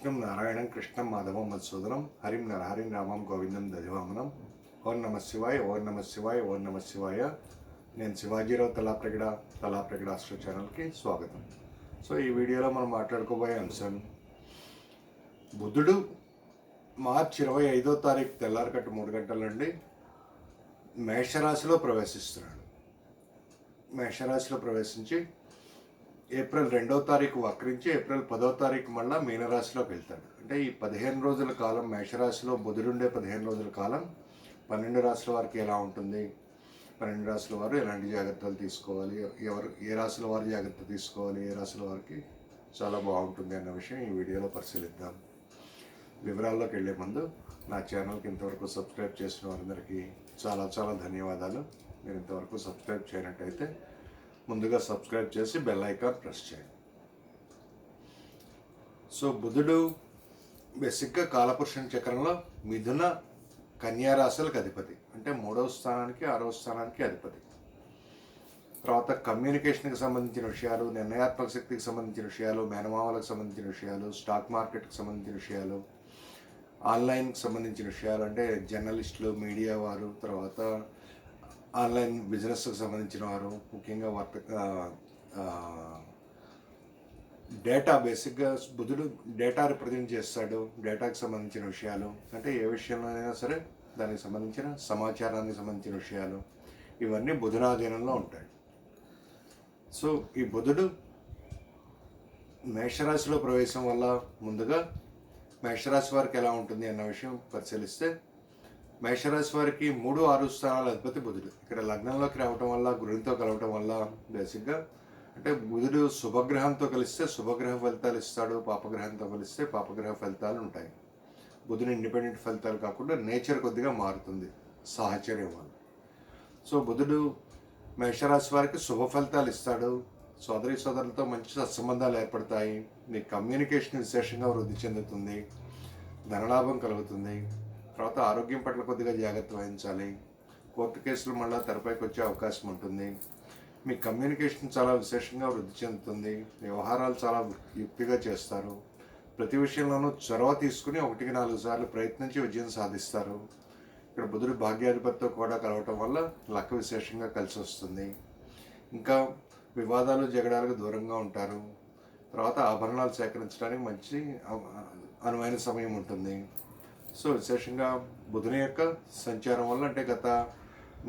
విష్ణుం నారాయణం కృష్ణం మాధవం మధుసూదనం హరిం నరహరి రామం గోవిందం దజవామనం ఓం నమ శివాయ ఓం నమ శివాయ ఓం నమ శివాయ. నేను శివాజీరావు తలాప్రగడ తలాప్రగడ అస్ట్రో ఛానల్కి స్వాగతం. సో ఈ వీడియోలో మనం మాట్లాడుకోబోయే అంశం బుద్ధుడు మార్చి ఇరవై ఐదో తారీఖు తెల్లారకట్టు మూడు గంటల నుండి మేషరాశిలో ప్రవేశిస్తున్నాడు. మేషరాశిలో ప్రవేశించి ఏప్రిల్ రెండో తారీఖు వక్రించి ఏప్రిల్ పదో తారీఖు మళ్ళీ మీనరాశిలోకి వెళ్తాడు. అంటే ఈ పదిహేను రోజుల కాలం మేషరాశిలో బుధుడుండే పదిహేను రోజుల కాలం పన్నెండు రాశుల వారికి ఎలా ఉంటుంది? పన్నెండు రాశుల వారు ఎలాంటి జాగ్రత్తలు తీసుకోవాలి? ఎవరు ఏ రాశుల వారు జాగ్రత్త తీసుకోవాలి? ఏ రాశుల వారికి చాలా బాగుంటుంది అన్న విషయం ఈ వీడియోలో పరిశీలిద్దాం. వివరాల్లోకి వెళ్ళే ముందు నా ఛానల్కి ఇంతవరకు సబ్స్క్రైబ్ చేసిన వారందరికీ చాలా చాలా ధన్యవాదాలు. మీరు ఇంతవరకు సబ్స్క్రైబ్ చేయనట్టయితే ముందుగా సబ్స్క్రైబ్ చేసి బెల్ ఐకాన్ ప్రెస్ చేయండి. సో బుధుడు బేసిక్గా కాలపురుషుని చక్రంలో మిథున కన్యారాశులకు అధిపతి. అంటే మూడవ స్థానానికి ఆరవ స్థానానికి అధిపతి. తర్వాత కమ్యూనికేషన్కి సంబంధించిన విషయాలు నిర్ణయాత్మక శక్తికి సంబంధించిన విషయాలు మేనమామలకు సంబంధించిన విషయాలు స్టాక్ మార్కెట్కి సంబంధించిన విషయాలు ఆన్లైన్కి సంబంధించిన విషయాలు అంటే జర్నలిస్టులు మీడియా వారు తర్వాత ఆన్లైన్ బిజినెస్కి సంబంధించిన వారు ముఖ్యంగా వర్తక డేటా బేసిక్గా బుధుడు డేటా రిప్రజెంట్ చేస్తాడు డేటాకి సంబంధించిన విషయాలు. అంటే ఏ విషయంలోనైనా సరే దానికి సంబంధించిన సమాచారానికి సంబంధించిన విషయాలు. ఇవన్నీ బుధునాధీనంలో ఉంటాయి. సో ఈ బుధుడు మేషరాశిలో ప్రవేశం వల్ల ముందుగా మేషరాశి వారికి ఎలా ఉంటుంది అన్న విషయం పరిశీలిస్తే మేషరాశి వారికి మూడు ఆరు స్థానాల అధిపతి బుధుడు. ఇక్కడ లగ్నంలోకి రావటం వల్ల గురునితో కలవటం వల్ల బేసిక్గా అంటే బుధుడు శుభగ్రహంతో కలిస్తే శుభగ్రహ ఫలితాలు ఇస్తాడు పాపగ్రహంతో కలిస్తే పాపగ్రహ ఫలితాలు ఉంటాయి. బుధుని ఇండిపెండెంట్ ఫలితాలు కాకుండా నేచర్ కొద్దిగా మారుతుంది సాహచర్యం వల్ల. సో బుధుడు మేషరాశి వారికి శుభ ఫలితాలు ఇస్తాడు. సోదరి సోదరులతో మంచి సత్సంబంధాలు ఏర్పడతాయి. మీ కమ్యూనికేషన్ విశేషంగా వృద్ధి చెందుతుంది. ధనలాభం కలుగుతుంది. తర్వాత ఆరోగ్యం పట్ల కొద్దిగా జాగ్రత్త వహించాలి. కోర్టు కేసులు మళ్ళీ తెరపైకి వచ్చే అవకాశం ఉంటుంది. మీ కమ్యూనికేషన్ చాలా విశేషంగా వృద్ధి చెందుతుంది. వ్యవహారాలు చాలా యుక్తిగా చేస్తారు. ప్రతి విషయంలోనూ చొరవ తీసుకుని ఒకటికి నాలుగు సార్లు ప్రయత్నించి విజయం సాధిస్తారు. ఇక్కడ బుధుడు భాగ్యాధిపతితో కూడా కలవటం వల్ల లక్క విశేషంగా కలిసి వస్తుంది. ఇంకా వివాదాలు జగడాలకు దూరంగా ఉంటారు. తర్వాత ఆభరణాలు సేకరించడానికి మంచి అనువైన సమయం ఉంటుంది. సో విశేషంగా బుధుని యొక్క సంచారం వల్ల అంటే గత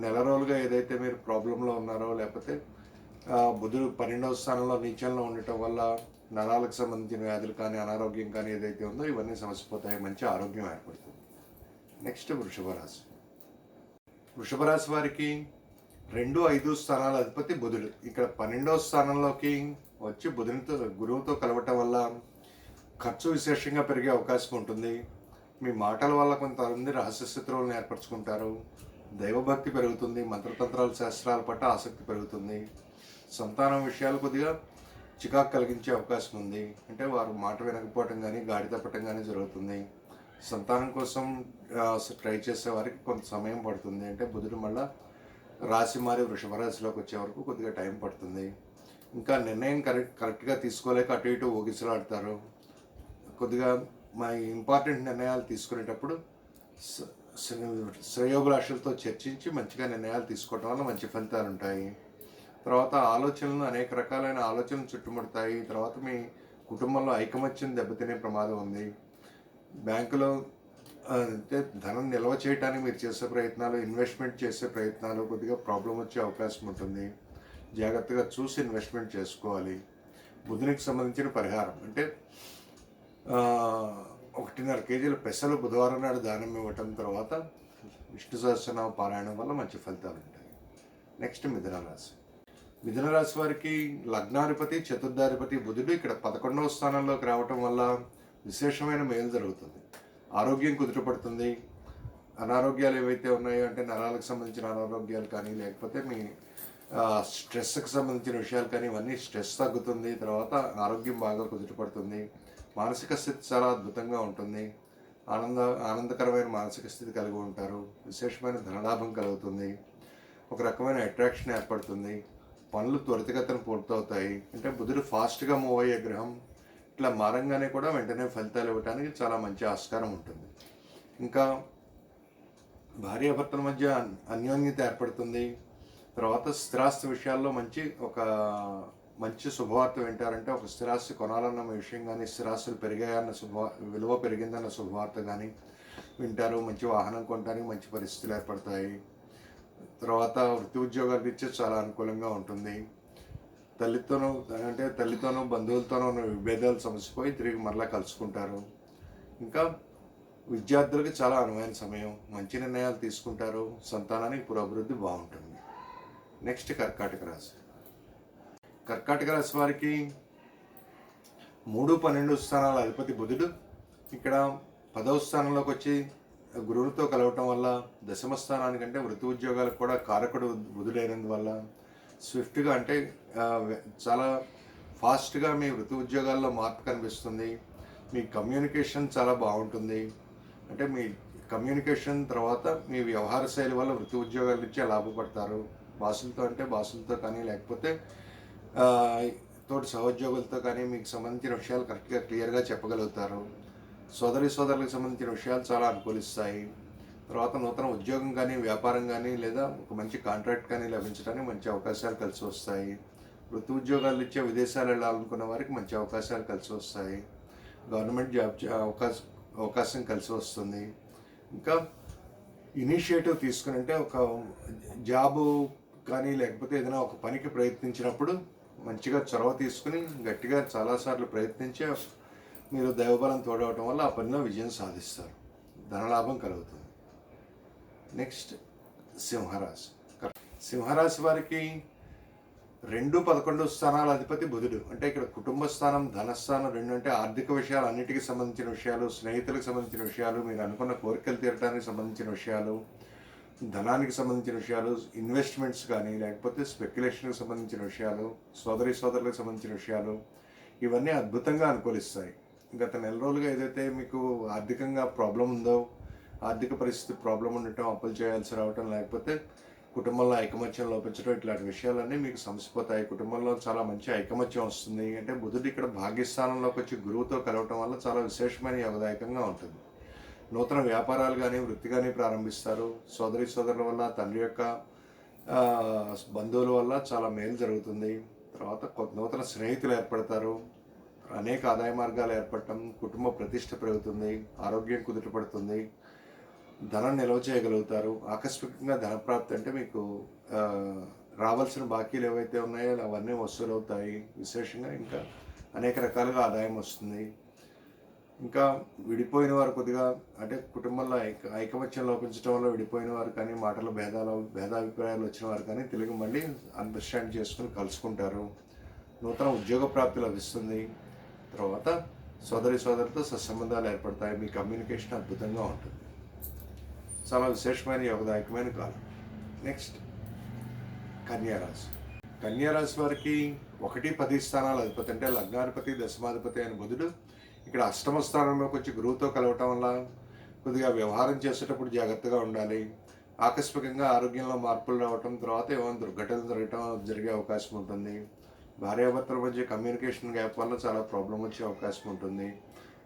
నెల రోజులుగా ఏదైతే మీరు ప్రాబ్లంలో ఉన్నారో లేకపోతే బుధుడు పన్నెండవ స్థానంలో నీచంలో ఉండటం వల్ల నరాలకు సంబంధించిన వ్యాధులు కానీ అనారోగ్యం కానీ ఏదైతే ఉందో ఇవన్నీ సమస్యపోతాయి మంచి ఆరోగ్యం ఏర్పడుతుంది. నెక్స్ట్ వృషభ రాశి వృషభ రాశి వారికి రెండు ఐదు స్థానాల అధిపతి బుధుడు. ఇక్కడ పన్నెండవ స్థానంలోకి వచ్చి బుధునితో గురువుతో కలవటం వల్ల ఖర్చు విశేషంగా పెరిగే అవకాశం ఉంటుంది. మీ మాటల వల్ల కొంతమంది రహస్య శత్రువులను ఏర్పరచుకుంటారు. దైవభక్తి పెరుగుతుంది మంత్రతంత్రాల శాస్త్రాల పట్ల ఆసక్తి పెరుగుతుంది. సంతానం విషయాలు కొద్దిగా చికాకు కలిగించే అవకాశం ఉంది. అంటే వారు మాట వినకపోవటం కానీ గాడి తప్పటం కానీ జరుగుతుంది. సంతానం కోసం ట్రై చేసే వారికి కొంత సమయం పడుతుంది. అంటే బుధుడు మళ్ళా రాశి మారి వృషభ రాశిలోకి వచ్చే వరకు కొద్దిగా టైం పడుతుంది. ఇంకా నిర్ణయం కరెక్ట్ కరెక్ట్గా తీసుకోలేక అటు ఇటు ఊగిసలాడతారు. కొద్దిగా మా ఇంపార్టెంట్ నిర్ణయాలు తీసుకునేటప్పుడు స- శ్రేయోభిలాషులతో చర్చించి మంచిగా నిర్ణయాలు తీసుకోవడం వల్ల మంచి ఫలితాలు ఉంటాయి. తర్వాత ఆలోచనలు అనేక రకాలైన ఆలోచనలు చుట్టుముడతాయి. తర్వాత మీ కుటుంబంలో ఐకమత్యం దెబ్బతినే ప్రమాదం ఉంది. బ్యాంకులో అంటే ధనం నిల్వ చేయడానికి మీరు చేసే ప్రయత్నాలు ఇన్వెస్ట్మెంట్ చేసే ప్రయత్నాలు కొద్దిగా ప్రాబ్లం వచ్చే అవకాశం ఉంటుంది. జాగ్రత్తగా చూసి ఇన్వెస్ట్మెంట్ చేసుకోవాలి. బుధునికి సంబంధించిన పరిహారం అంటే ఒకటిన్నర కేజీల పెసలు బుధవారం నాడు దానం ఇవ్వటం తర్వాత విష్ణు సహస్రనామ పారాయణం వల్ల మంచి ఫలితాలు ఉంటాయి. నెక్స్ట్ మిథున రాశి. మిథున రాశి వారికి లగ్నాధిపతి చతుర్థాధిపతి బుధుడు ఇక్కడ పదకొండవ స్థానంలోకి రావటం వల్ల విశేషమైన మేలు జరుగుతుంది. ఆరోగ్యం కుదుటపడుతుంది అనారోగ్యాలు ఏవైతే ఉన్నాయో అంటే నరాలకు సంబంధించిన అనారోగ్యాలు కానీ లేకపోతే మీ స్ట్రెస్కి సంబంధించిన విషయాలు కానీ ఇవన్నీ స్ట్రెస్ తగ్గుతుంది. తర్వాత ఆరోగ్యం బాగా కుదుటపడుతుంది మానసిక స్థితి చాలా అద్భుతంగా ఉంటుంది. ఆనంద ఆనందకరమైన మానసిక స్థితి కలిగి ఉంటారు. విశేషమైన ధనలాభం కలుగుతుంది. ఒక రకమైన అట్రాక్షన్ ఏర్పడుతుంది. పనులు త్వరితగతను పూర్తవుతాయి. అంటే బుధుడు ఫాస్ట్గా మూవ్ అయ్యే గ్రహం. ఇట్లా మారంగానే కూడా వెంటనే ఫలితాలు ఇవ్వడానికి చాలా మంచి ఆస్కారం ఉంటుంది. ఇంకా భార్యాభర్తల మధ్య అన్యోన్యత ఏర్పడుతుంది. తర్వాత స్థిరాస్తి విషయాల్లో మంచి ఒక మంచి శుభవార్త వింటారంటే ఒక స్థిరాస్తి కొనాలన్న విషయం కానీ స్థిరాస్తులు పెరిగాయన్న శుభ విలువ పెరిగిందన్న శుభవార్త కానీ వింటారు. మంచి వాహనం కొనడానికి మంచి పరిస్థితులు ఏర్పడతాయి. తర్వాత వృత్తి ఉద్యోగాల ఇచ్చే చాలా అనుకూలంగా ఉంటుంది. తల్లితోనూ అంటే తల్లితోనూ బంధువులతోనూ ఉన్న విభేదాలు సమసిపోయి తిరిగి మరలా కలుసుకుంటారు. ఇంకా విద్యార్థులకు చాలా అనువైన సమయం. మంచి నిర్ణయాలు తీసుకుంటారు. సంతానానికి పురోభివృద్ధి బాగుంటుంది. నెక్స్ట్ కర్కాటక రాశి. కర్కాటక రాశి వారికి మూడు పన్నెండు స్థానాల అధిపతి బుధుడు. ఇక్కడ పదవ స్థానంలోకి వచ్చి గురువులతో కలవటం వల్ల దశమ స్థానానికంటే వృత్తి ఉద్యోగాలకు కూడా కారకుడు బుధుడైనందువల్ల స్విఫ్ట్గా అంటే చాలా ఫాస్ట్గా మీ వృత్తి ఉద్యోగాల్లో మార్పు కనిపిస్తుంది. మీ కమ్యూనికేషన్ చాలా బాగుంటుంది. అంటే మీ కమ్యూనికేషన్ తర్వాత మీ వ్యవహార శైలి వల్ల వృత్తి ఉద్యోగాల నుంచి లాభపడతారు. బాసులతో అంటే బాసులతో కానీ లేకపోతే తోటి సహోద్యోగులతో కానీ మీకు సంబంధించిన విషయాలు కరెక్ట్గా క్లియర్గా చెప్పగలుగుతారు. సోదరి సోదరులకు సంబంధించిన విషయాలు చాలా అనుకూలిస్తాయి. తర్వాత నూతన ఉద్యోగం కానీ వ్యాపారం కానీ లేదా ఒక మంచి కాంట్రాక్ట్ కానీ లభించడానికి మంచి అవకాశాలు కలిసి వస్తాయి. వృత్తి ఉద్యోగాలు ఇచ్చే విదేశాలు వెళ్ళాలనుకున్న వారికి మంచి అవకాశాలు కలిసి వస్తాయి. గవర్నమెంట్ జాబ్ చే- అవకాశం అవకాశం కలిసి వస్తుంది. ఇంకా ఇనిషియేటివ్ తీసుకుని అంటే ఒక జాబు కానీ లేకపోతే ఏదైనా ఒక పనికి ప్రయత్నించినప్పుడు మంచిగా చొరవ తీసుకుని గట్టిగా చాలాసార్లు ప్రయత్నించి మీరు దైవబలం తోడవటం వల్ల ఆ పనిలో విజయం సాధిస్తారు. ధనలాభం కలుగుతుంది. నెక్స్ట్ సింహరాశి. సింహరాశి వారికి రెండు పదకొండు స్థానాల అధిపతి బుధుడు. అంటే ఇక్కడ కుటుంబ స్థానం ధనస్థానం రెండు అంటే ఆర్థిక విషయాలు అన్నిటికీ సంబంధించిన విషయాలు స్నేహితులకు సంబంధించిన విషయాలు మీరు అనుకున్న కోరికలు తీరడానికి సంబంధించిన విషయాలు ధనానికి సంబంధించిన విషయాలు ఇన్వెస్ట్మెంట్స్ కానీ లేకపోతే స్పెక్యులేషన్కి సంబంధించిన విషయాలు సోదరి సోదరులకు సంబంధించిన విషయాలు ఇవన్నీ అద్భుతంగా అనుకూలిస్తాయి. గత నెల రోజులుగా ఏదైతే మీకు ఆర్థికంగా ప్రాబ్లం ఉందో ఆర్థిక పరిస్థితి ప్రాబ్లం ఉండటం అప్పులు చేయాల్సి రావటం లేకపోతే కుటుంబంలో ఐకమత్యం లోపించడం ఇట్లాంటి విషయాలన్నీ మీకు సమసిపోతాయి. కుటుంబంలో చాలా మంచి ఐకమత్యం వస్తుంది. అంటే బుధుడు ఇక్కడ భాగ్యస్థానంలోకి వచ్చి గురువుతో కలవటం వల్ల చాలా విశేషమైన యోగదాయకంగా ఉంటుంది. నూతన వ్యాపారాలు కానీ వృత్తి కానీ ప్రారంభిస్తారు. సోదరి సోదరుల వల్ల తండ్రి యొక్క బంధువుల వల్ల చాలా మేలు జరుగుతుంది. తర్వాత కొత్త నూతన స్నేహితులు ఏర్పడతారు. అనేక ఆదాయ మార్గాలు ఏర్పడటం కుటుంబ ప్రతిష్ట పెరుగుతుంది ఆరోగ్యం కుదుటపడుతుంది ధనం నిల్వ చేయగలుగుతారు. ఆకస్మికంగా ధనప్రాప్తి అంటే మీకు రావాల్సిన బాకీలు ఏవైతే ఉన్నాయో అవన్నీ వసూలు అవుతాయి విశేషంగా ఇంకా అనేక రకాలుగా ఆదాయం వస్తుంది. ఇంకా విడిపోయిన వారు కొద్దిగా అంటే కుటుంబంలో ఐక ఐకమత్యం లోపించడం వల్ల విడిపోయిన వారు కానీ మాటల భేదాలు భేదాభిప్రాయాలు వచ్చిన వారు కానీ తెలుగు మళ్ళీ అండర్స్టాండ్ చేసుకుని కలుసుకుంటారు. నూతన ఉద్యోగ ప్రాప్తి లభిస్తుంది. తర్వాత సోదరి సోదరితో సత్సంబంధాలు ఏర్పడతాయి. మీ కమ్యూనికేషన్ అద్భుతంగా ఉంటుంది. చాలా విశేషమైన యోగదాయకమైన కాలం. నెక్స్ట్ కన్యారాశి. కన్యారాశి వారికి ఒకటి పది స్థానాలు అధిపతి అంటే లగ్నాధిపతి దశమాధిపతి అయిన బుధుడు ఇక్కడ అష్టమ స్థానంలోకి వచ్చి గురువుతో కలవటం వల్ల కొద్దిగా వ్యవహారం చేసేటప్పుడు జాగ్రత్తగా ఉండాలి. ఆకస్మికంగా ఆరోగ్యంలో మార్పులు రావటం తర్వాత ఏమైనా దుర్ఘటనలు జరగటం జరిగే అవకాశం ఉంటుంది. భార్యాభర్తల మధ్య కమ్యూనికేషన్ గ్యాప్ వల్ల చాలా ప్రాబ్లం వచ్చే అవకాశం ఉంటుంది.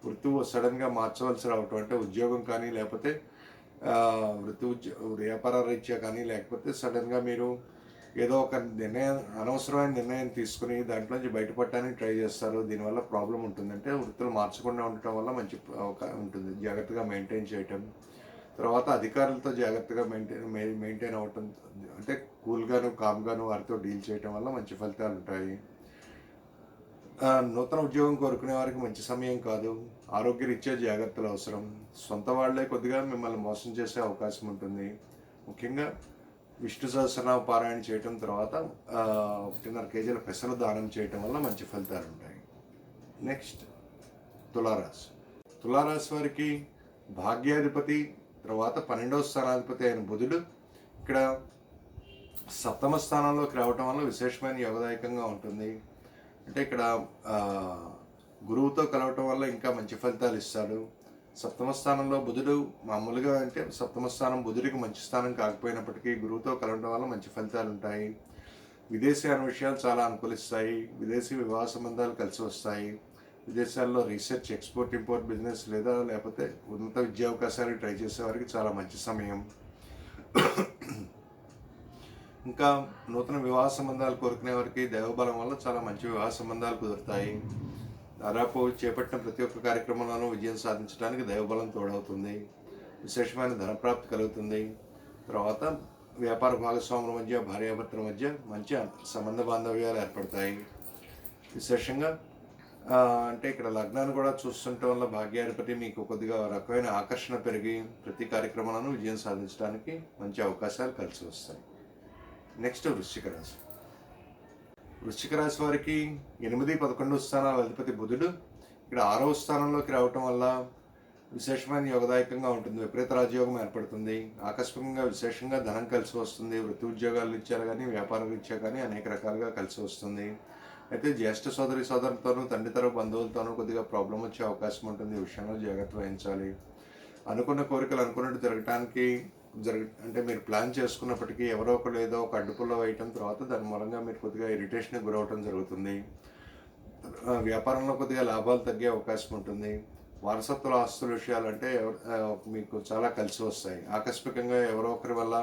వృత్తి సడన్గా మార్చవలసి రావటం అంటే ఉద్యోగం కానీ లేకపోతే వృత్తి ఉద్యో వ్యాపార రీత్యా కానీ లేకపోతే సడన్గా మీరు ఏదో ఒక నిర్ణయం అనవసరమైన నిర్ణయం తీసుకుని దాంట్లోంచి బయటపడటానికి ట్రై చేస్తారు. దీనివల్ల ప్రాబ్లం ఉంటుంది. అంటే వృత్తులు మార్చకుండా ఉండటం వల్ల మంచి ఉంటుంది. జాగ్రత్తగా మెయింటైన్ చేయటం. తర్వాత అధికారులతో జాగ్రత్తగా మెయింటైన్ మెయింటైన్ అవ్వటం. అంటే కూల్గాను కామ్గాను వారితో డీల్ చేయటం వల్ల మంచి ఫలితాలు ఉంటాయి. నూతన ఉద్యోగం కోరుకునే వారికి మంచి సమయం కాదు. ఆరోగ్యరీత్యా జాగ్రత్తలు అవసరం. సొంత వాళ్ళే కొద్దిగా మిమ్మల్ని మోసం చేసే అవకాశం ఉంటుంది. ముఖ్యంగా విష్ణు సహస్రనామ పారాయణ చేయటం తర్వాత ఒకటిన్నర కేజీల పెసలు దానం చేయటం వల్ల మంచి ఫలితాలు ఉంటాయి. నెక్స్ట్ తులారాశి. తులారాశి వారికి భాగ్యాధిపతి తర్వాత పన్నెండవ స్థానాధిపతి అయిన బుధుడు ఇక్కడ సప్తమ స్థానంలోకి రావటం వల్ల విశేషమైన యోగదాయకంగా ఉంటుంది. అంటే ఇక్కడ గురువుతో కలవటం వల్ల ఇంకా మంచి ఫలితాలు ఇస్తాడు. సప్తమ స్థానంలో బుధుడు మామూలుగా అంటే సప్తమ స్థానం బుధుడికి మంచి స్థానం కాకపోయినప్పటికీ గురువుతో కలవడం వల్ల మంచి ఫలితాలు ఉంటాయి. విదేశీ విషయాలు చాలా అనుకూలిస్తాయి. విదేశీ వివాహ సంబంధాలు కలిసి వస్తాయి. విదేశాల్లో రీసెర్చ్ ఎక్స్పోర్ట్ ఇంపోర్ట్ బిజినెస్ లేదా లేకపోతే ఉన్నత విద్యా అవకాశాలు ట్రై చేసేవారికి చాలా మంచి సమయం. ఇంకా నూతన వివాహ సంబంధాలు కోరుకునే వారికి దైవబలం వల్ల చాలా మంచి వివాహ సంబంధాలు కుదురుతాయి. దాదాపు చేపట్టిన ప్రతి ఒక్క కార్యక్రమంలోనూ విజయం సాధించడానికి దైవబలం తోడవుతుంది. విశేషమైన ధనప్రాప్తి కలుగుతుంది. తర్వాత వ్యాపార భాగస్వాముల మధ్య భార్యాభర్తల మధ్య మంచి సంబంధ బాంధవ్యాలు ఏర్పడతాయి. విశేషంగా అంటే ఇక్కడ లగ్నాన్ని కూడా చూస్తుండటం వల్ల భాగ్యాధిపతి మీకు కొద్దిగా రకమైన ఆకర్షణ పెరిగి ప్రతి కార్యక్రమాలను విజయం సాధించడానికి మంచి అవకాశాలు కలిసి వస్తాయి. నెక్స్ట్ వృశ్చిక రాశి. వృశ్చిక రాశి వారికి ఎనిమిది పదకొండు స్థానాల అధిపతి బుధుడు. ఇక్కడ ఆరవ స్థానంలోకి రావటం వల్ల విశేషమైన యోగదాయకంగా ఉంటుంది. విపరీత రాజయోగం ఏర్పడుతుంది. ఆకస్మికంగా విశేషంగా ధనం కలిసి వస్తుంది. వృత్తి ఉద్యోగాలు ఇచ్చారు కానీ వ్యాపారం రీత్యా కానీ అనేక రకాలుగా కలిసి వస్తుంది. అయితే జ్యేష్ఠ సోదరి సోదరులతోనూ తండ్రి తరపు బంధువులతోనూ కొద్దిగా ప్రాబ్లం వచ్చే అవకాశం ఉంటుంది. ఈ విషయంలో జాగ్రత్త వహించాలి. అనుకున్న కోరికలు అనుకున్నట్టు జరగటానికి జరగ అంటే మీరు ప్లాన్ చేసుకున్నప్పటికీ ఎవరో ఒకరు ఏదో ఒక అడ్డుపుల్లో వేయటం తర్వాత దాని మూలంగా మీరు కొద్దిగా ఇరిటేషన్కి గురవటం జరుగుతుంది. వ్యాపారంలో కొద్దిగా లాభాలు తగ్గే అవకాశం ఉంటుంది. వారసత్వ ఆస్తుల విషయాలు అంటే మీకు చాలా కలిసి వస్తాయి. ఆకస్మికంగా ఎవరో ఒకరి వల్ల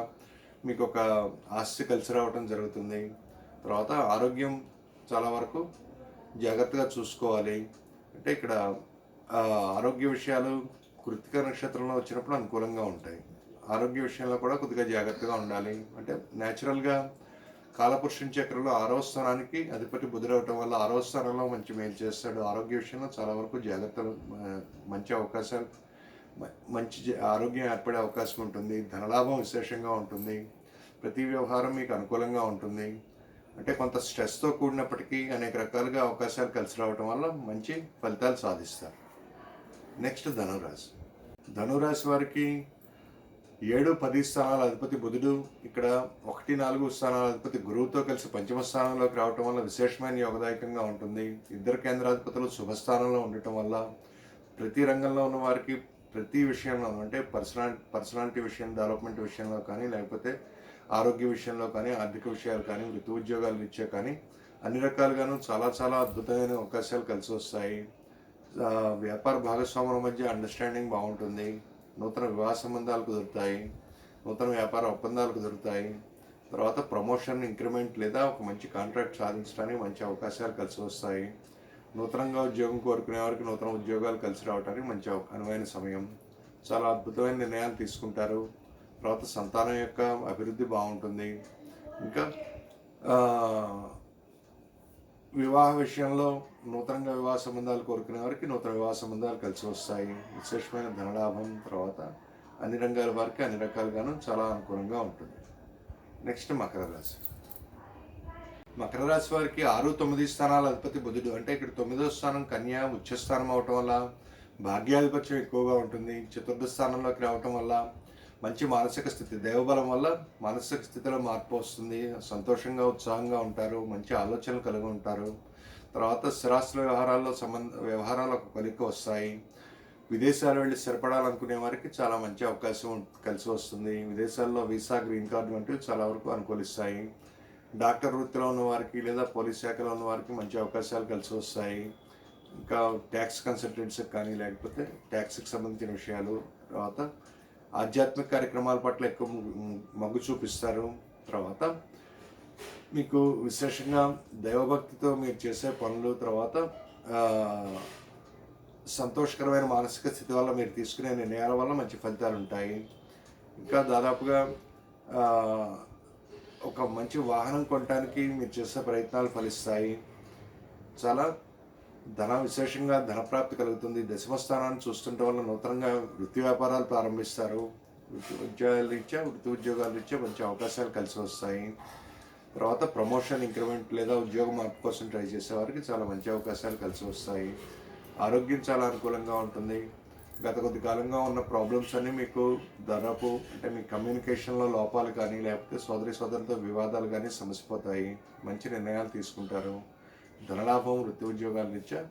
మీకు ఒక ఆస్తి కలిసి రావటం జరుగుతుంది. తర్వాత ఆరోగ్యం చాలా వరకు జాగ్రత్తగా చూసుకోవాలి. అంటే ఇక్కడ ఆరోగ్య విషయాలు కృతిక నక్షత్రంలో వచ్చినప్పుడు అనుకూలంగా ఉంటాయి. ఆరోగ్య విషయంలో కూడా కొద్దిగా జాగ్రత్తగా ఉండాలి. అంటే న్యాచురల్గా కాలపురుషుని చక్రంలో ఆరవ స్థానానికి అధిపతి బుధుడవటం వల్ల ఆరవ స్థానంలో మంచి మేలు చేస్తాడు. ఆరోగ్య విషయంలో చాలా వరకు జాగ్రత్తలు మంచి అవకాశాలు మంచి జ- ఆరోగ్యం ఏర్పడే అవకాశం ఉంటుంది. ధనలాభం విశేషంగా ఉంటుంది. ప్రతి వ్యవహారం మీకు అనుకూలంగా ఉంటుంది. అంటే కొంత స్ట్రెస్తో కూడినప్పటికీ అనేక రకాలుగా అవకాశాలు కలిసి రావటం వల్ల మంచి ఫలితాలు సాధిస్తారు. నెక్స్ట్ ధనురాశి. ధనురాశి వారికి ఏడు పది స్థానాల అధిపతి బుధుడు ఇక్కడ ఒకటి నాలుగు స్థానాల అధిపతి గురువుతో కలిసి పంచమ స్థానంలోకి రావటం వల్ల విశేషమైన యోగదాయకంగా ఉంటుంది. ఇద్దరు కేంద్రాధిపతులు శుభస్థానంలో ఉండటం వల్ల ప్రతి రంగంలో ఉన్న వారికి ప్రతి విషయంలో అంటే పర్సనాలి పర్సనాలిటీ విషయం డెవలప్మెంట్ విషయంలో కానీ లేకపోతే ఆరోగ్య విషయంలో కానీ ఆర్థిక విషయాలు కానీ వృత్తి ఉద్యోగాలు ఇచ్చే కానీ అన్ని రకాలుగాను చాలా చాలా అద్భుతమైన అవకాశాలు కలిసి వస్తాయి. వ్యాపార భాగస్వాముల మధ్య అండర్స్టాండింగ్ బాగుంటుంది. నూతన వివాహ సంబంధాలు కుదురుతాయి నూతన వ్యాపార ఒప్పందాలు కుదురుతాయి తర్వాత ప్రమోషన్ ఇంక్రిమెంట్ లేదా ఒక మంచి కాంట్రాక్ట్ సాధించడానికి మంచి అవకాశాలు కలిసి వస్తాయి. నూతనంగా ఉద్యోగం కోరుకునే వారికి నూతన ఉద్యోగాలు కలిసి రావడానికి మంచి అనువైన సమయం. చాలా అద్భుతమైన నిర్ణయాలు తీసుకుంటారు. తర్వాత సంతానం యొక్క అభివృద్ధి బాగుంటుంది. ఇంకా వివాహ విషయంలో నూతనంగా వివాహ సంబంధాలు కోరుకునే వారికి నూతన వివాహ సంబంధాలు కలిసి వస్తాయి. విశేషమైన ధనలాభం తర్వాత అన్ని రంగాల వారికి అన్ని రకాలుగాను చాలా అనుకూలంగా ఉంటుంది. నెక్స్ట్ మకర రాశి. మకర రాశి వారికి ఆరు తొమ్మిది స్థానాల అధిపతి బుధుడు. అంటే ఇక్కడ తొమ్మిదో స్థానం కన్యా ఉచ్చస్థానం అవటం వల్ల భాగ్యాధిపత్యం ఎక్కువగా ఉంటుంది. చతుర్థ స్థానంలోకి రావటం వల్ల మంచి మానసిక స్థితి దేవబలం వల్ల మానసిక స్థితిలో మార్పు వస్తుంది. సంతోషంగా ఉత్సాహంగా ఉంటారు. మంచి ఆలోచనలు కలిగి ఉంటారు. తర్వాత స్థిరాస్తుల వ్యవహారాల్లో సంబంధ వ్యవహారాలు ఒక కొలిక వస్తాయి. విదేశాలు వెళ్ళి స్థిరపడాలనుకునే వారికి చాలా మంచి అవకాశం కలిసి వస్తుంది. విదేశాల్లో వీసా గ్రీన్ కార్డు వంటివి చాలా వరకు అనుకూలిస్తాయి. డాక్టర్ వృత్తిలో ఉన్న వారికి లేదా పోలీస్ శాఖలో ఉన్న వారికి మంచి అవకాశాలు కలిసి వస్తాయి. ఇంకా ట్యాక్స్ కన్సల్టెంట్స్కి కానీ లేకపోతే ట్యాక్స్కి సంబంధించిన విషయాలు. తర్వాత ఆధ్యాత్మిక కార్యక్రమాల పట్ల ఎక్కువ మగ్గు చూపిస్తారు. తర్వాత మీకు విశేషంగా దైవభక్తితో మీరు చేసే పనులు తర్వాత సంతోషకరమైన మానసిక స్థితి వల్ల మీరు తీసుకునే నిర్ణయాల వల్ల మంచి ఫలితాలు ఉంటాయి. ఇంకా దాదాపుగా ఒక మంచి వాహనం కొనడానికి మీరు చేసే ప్రయత్నాలు ఫలిస్తాయి. చాలా ధన విశేషంగా ధనప్రాప్తి కలుగుతుంది. దశమ స్థానాన్ని చూస్తుండటం వల్ల నూతనంగా వృత్తి వ్యాపారాలు ప్రారంభిస్తారు. వృత్తి ఉద్యోగాల రీత్యా వృత్తి ఉద్యోగాల రీత్యా మంచి అవకాశాలు కలిసి వస్తాయి. తర్వాత ప్రమోషన్ ఇంక్రిమెంట్ లేదా ఉద్యోగం మార్పు కోసం ట్రై చేసేవారికి చాలా మంచి అవకాశాలు కలిసి వస్తాయి. ఆరోగ్యం చాలా అనుకూలంగా ఉంటుంది. గత కొద్ది కాలంగా ఉన్న ప్రాబ్లమ్స్ అన్నీ మీకు దాదాపు అంటే మీ కమ్యూనికేషన్లో లోపాలు కానీ లేకపోతే సోదరి సోదరులతో వివాదాలు కానీ సమసిపోతాయి. మంచి నిర్ణయాలు తీసుకుంటారు. ధనలాభం వృత్తి ఉద్యోగాల నిత్యా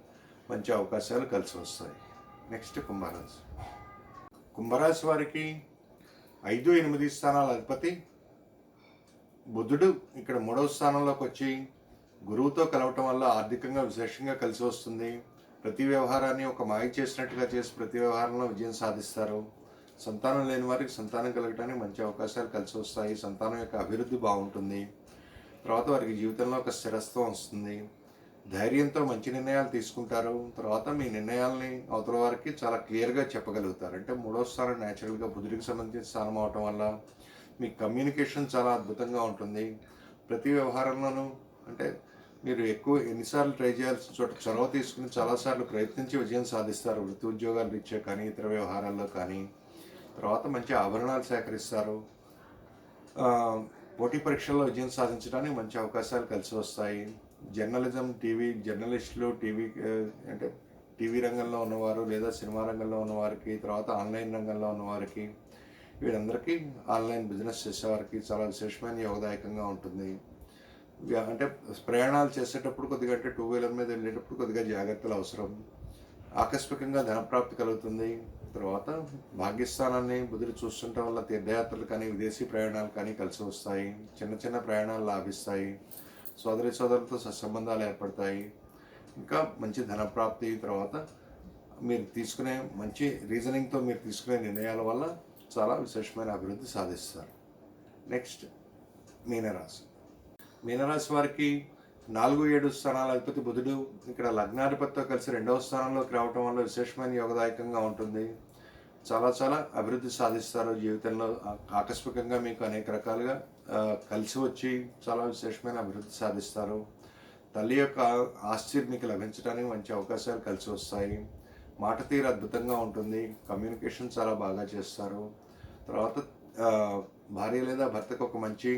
మంచి అవకాశాలు కలిసి వస్తాయి. నెక్స్ట్ కుంభరాశి. కుంభరాశి వారికి ఐదు ఎనిమిది స్థానాల అధిపతి బుధుడు ఇక్కడ మూడవ స్థానంలోకి వచ్చి గురువుతో కలవటం వల్ల ఆర్థికంగా విశేషంగా కలిసి వస్తుంది. ప్రతి వ్యవహారాన్ని ఒక మాయ చేసినట్టుగా చేసి ప్రతి వ్యవహారంలో విజయం సాధిస్తారు. సంతానం లేని వారికి సంతానం కలగటానికి మంచి అవకాశాలు కలిసి వస్తాయి. సంతానం యొక్క అభివృద్ధి బాగుంటుంది. తర్వాత వారికి జీవితంలో ఒక స్థిరత్వం వస్తుంది. ధైర్యంతో మంచి నిర్ణయాలు తీసుకుంటారు. తర్వాత మీ నిర్ణయాల్ని అవతల వారికి చాలా క్లియర్గా చెప్పగలుగుతారు. అంటే మూడో స్థానం న్యాచురల్గా బుధుడికి సంబంధించిన స్థానం అవటం వల్ల మీ కమ్యూనికేషన్ చాలా అద్భుతంగా ఉంటుంది. ప్రతి వ్యవహారంలోనూ అంటే మీరు ఎక్కువ ఎన్నిసార్లు ట్రై చేయాల్సిన చోట చొరవ తీసుకుని చాలాసార్లు ప్రయత్నించి విజయం సాధిస్తారు. వృత్తి ఉద్యోగాలు రీత్యా కానీ ఇతర వ్యవహారాల్లో కానీ. తర్వాత మంచి ఆభరణాలు సేకరిస్తారు. పోటీ పరీక్షల్లో విజయం సాధించడానికి మంచి అవకాశాలు కలిసి వస్తాయి. జర్నలిజం టీవీ జర్నలిస్టులు టీవీ అంటే టీవీ రంగంలో ఉన్నవారు లేదా సినిమా రంగంలో ఉన్నవారికి తర్వాత ఆన్లైన్ రంగంలో ఉన్నవారికి వీళ్ళందరికీ ఆన్లైన్ బిజినెస్ చేసేవారికి చాలా విశేషమైన యోగదాయకంగా ఉంటుంది. అంటే ప్రయాణాలు చేసేటప్పుడు కొద్దిగా అంటే టూ వీలర్ మీద వెళ్ళేటప్పుడు కొద్దిగా జాగ్రత్తలు అవసరం. ఆకస్మికంగా ధనప్రాప్తి కలుగుతుంది. తర్వాత భాగ్యస్థానాన్ని బుధుడు చూస్తుండటం వల్ల తీర్థయాత్రలు కానీ విదేశీ ప్రయాణాలు కానీ కలిసి వస్తాయి. చిన్న చిన్న ప్రయాణాలు లాభిస్తాయి. సోదరి సోదరులతో సత్సంబంధాలు ఏర్పడతాయి. ఇంకా మంచి ధనప్రాప్తి తర్వాత మీరు తీసుకునే మంచి రీజనింగ్తో మీరు తీసుకునే నిర్ణయాల వల్ల చాలా విశేషమైన అభివృద్ధి సాధిస్తారు. నెక్స్ట్ మీనరాశి. మీనరాశి వారికి నాలుగు ఏడు స్థానాల అధిపతి బుధుడు. ఇక్కడ లగ్నాధిపతితో కలిసి రెండవ స్థానంలోకి రావటం వల్ల విశేషమైన యోగదాయకంగా ఉంటుంది. చాలా చాలా అభివృద్ధి సాధిస్తారు. జీవితంలో ఆకస్మికంగా మీకు అనేక రకాలుగా కలిసి వచ్చి చాలా విశేషమైన అభివృద్ధి సాధిస్తారు. తల్లి యొక్క ఆస్తి మీకు లభించడానికి మంచి అవకాశాలు కలిసి వస్తాయి. మాట తీరు అద్భుతంగా ఉంటుంది. కమ్యూనికేషన్ చాలా బాగా చేస్తారు. తర్వాత భార్య లేదా భర్తకు ఒక మంచి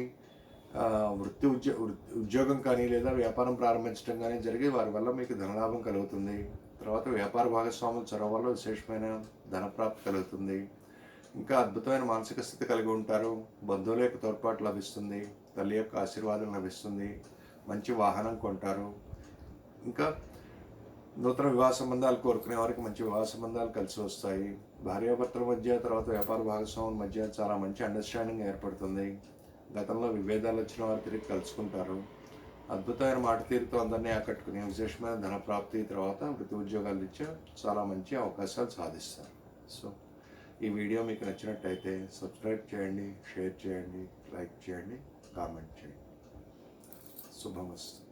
వృత్తి ఉద్యో ఉద్యోగం కానీ లేదా వ్యాపారం ప్రారంభించడం కానీ జరిగి వారి వల్ల మీకు ధనలాభం కలుగుతుంది. తర్వాత వ్యాపార భాగస్వాముల చొరవ వల్ల విశేషమైన ధనప్రాప్తి కలుగుతుంది. ఇంకా అద్భుతమైన మానసిక స్థితి కలిగి ఉంటారు. బంధువుల యొక్క తోడ్పాటు లభిస్తుంది. తల్లి యొక్క ఆశీర్వాదం లభిస్తుంది. మంచి వాహనం కొంటారు. ఇంకా నూతన వివాహ సంబంధాలు కోరుకునే వారికి మంచి వివాహ సంబంధాలు కలిసి వస్తాయి. భార్యాభర్తల మధ్య తర్వాత వ్యాపార భాగస్వాముల మధ్య చాలా మంచి అండర్స్టాండింగ్ ఏర్పడుతుంది. గతంలో విభేదాలు వచ్చిన వారు తిరిగి కలుసుకుంటారు. అద్భుతమైన మాట తీరుతో అందరినీ ఆకట్టుకునే విశేషమైన ధన ప్రాప్తి తర్వాత వృత్తి ఉద్యోగాలు ఇచ్చే చాలా మంచి అవకాశాలు సాధిస్తారు. సో ఈ వీడియో మీకు నచ్చినట్టయితే సబ్స్క్రైబ్ చేయండి షేర్ చేయండి లైక్ చేయండి కామెంట్ చేయండి. శుభమస్తు.